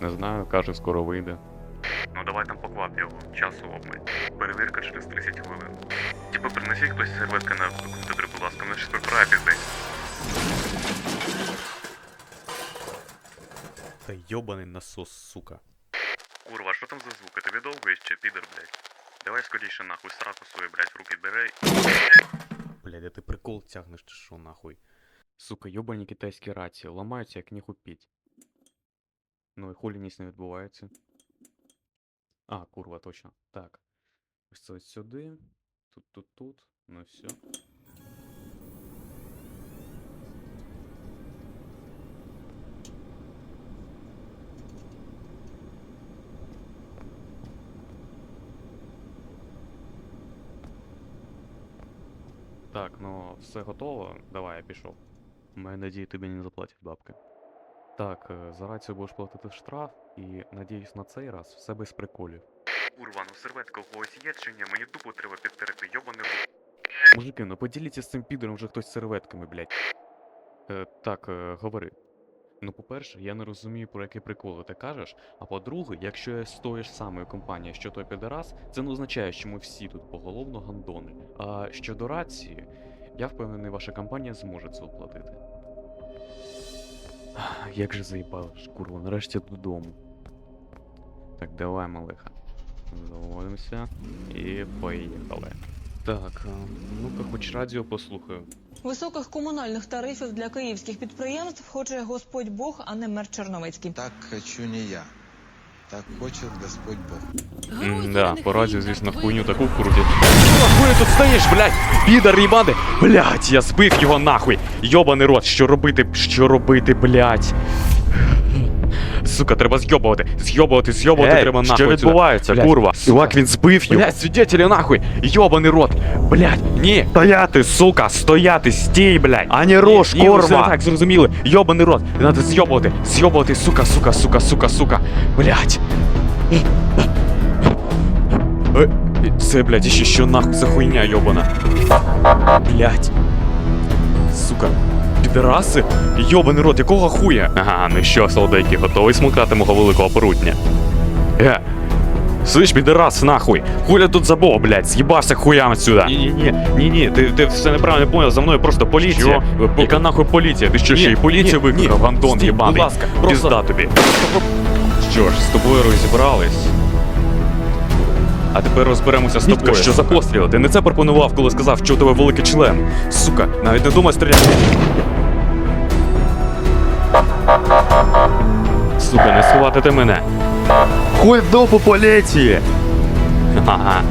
Не знаю, каже, скоро вийде. Ну давай там поквап його, часу обмаль. Перевірка через 30 хвилин. Типа принесіть хтось серветки на комп'ютері, будь ласка, мене щось припирає піздець. Та йобаний насос, сука. Курва, що там за звуки? Тобі довго ще, підер, блядь? Давай скоріше нахуй сраку свою, блядь, в руки бери. Блядь, а ти прикол тягнеш чи що нахуй? Сука, йобані китайські рації, ламаються як ніху піть. Ну і хулі ніс не відбувається. А, курва, точно. Так. Ось це ось сюди. Тут, тут, тут. Ну все. Так, ну все готово. Давай, я пішов. Маю надію, тобі не заплатять бабки. Так, е, за рацію будеш платити штраф, і надіюсь, на цей раз все без приколів. Курва, ну серветка когось є чи ні? Мені дупу треба підтерти, йобаний рот. Мужики, ну поділіться з цим підером вже хтось серветками, блядь. Е, так, е, говори. Ну, по-перше, я не розумію, про які приколи ти кажеш. А по-друге, якщо я з тої ж самої компанії, що той підарас, це не означає, що ми всі тут поголовно гандони. А щодо рації, я впевнений, ваша компанія зможе це оплатити. Як же заїбало, курва, нарешті додому. Так, давай, малиха. Заводимося і поїхали. Так, ну-ка, хоч радіо послухаю. Високих комунальних тарифів для київських підприємств хоче Господь Бог, а не мер Черновецький. Так хочу не я. Так хочет Господь Бог. Да, по радіо, звісно, хуйню таку крутять. Хуй тут стоїш, блядь! Підар їбаний! Блядь, я збив його нахуй! Йобаний рот, що робити, що робити, блядь? Сука, треба зйобувати, зйобувати, зйобувати Ей, треба що нахуй. отсюда. відбувається, Блядь, курва? Чувак, він збив його. Блядь, свидетелі нахуй! Йобаний рот! Блядь, ні! Стояти, сука, стояти, стій, блядь! Ані рож, Ні, ви все корма! так зрозуміли. Йобаний рот. Надо зйобувати. Зйобувати, сука, сука, сука, сука, сука. Блять. Це, блядь, іще що нахуй за хуйня йобана. Блять. Сука. Підраси? Йобаний рот, якого хуя? Ага, ну що, солдатики, готовий смокати мого великого порутня? Е. Слышь, підарас, нахуй! Хуля тут забув, блядь, з'їбався хуям отсюда. Ні-ні, ти, ти все неправильно понял, за мною просто поліція. Що? Яка нахуй поліція? Ти що, Ні, ще й поліцію ні, викликав, ні. гандон Стій, єбаний? будь ласка, просто- Пізда тобі. Що ж, з тобою розібрались. А тепер розберемося з тобою. що за постріл? Ти не це пропонував, коли сказав, що у тебе великий член. Сука, навіть не думай стріляти. Сука, не сховатите мене. Хуй в допу поліції! Ага.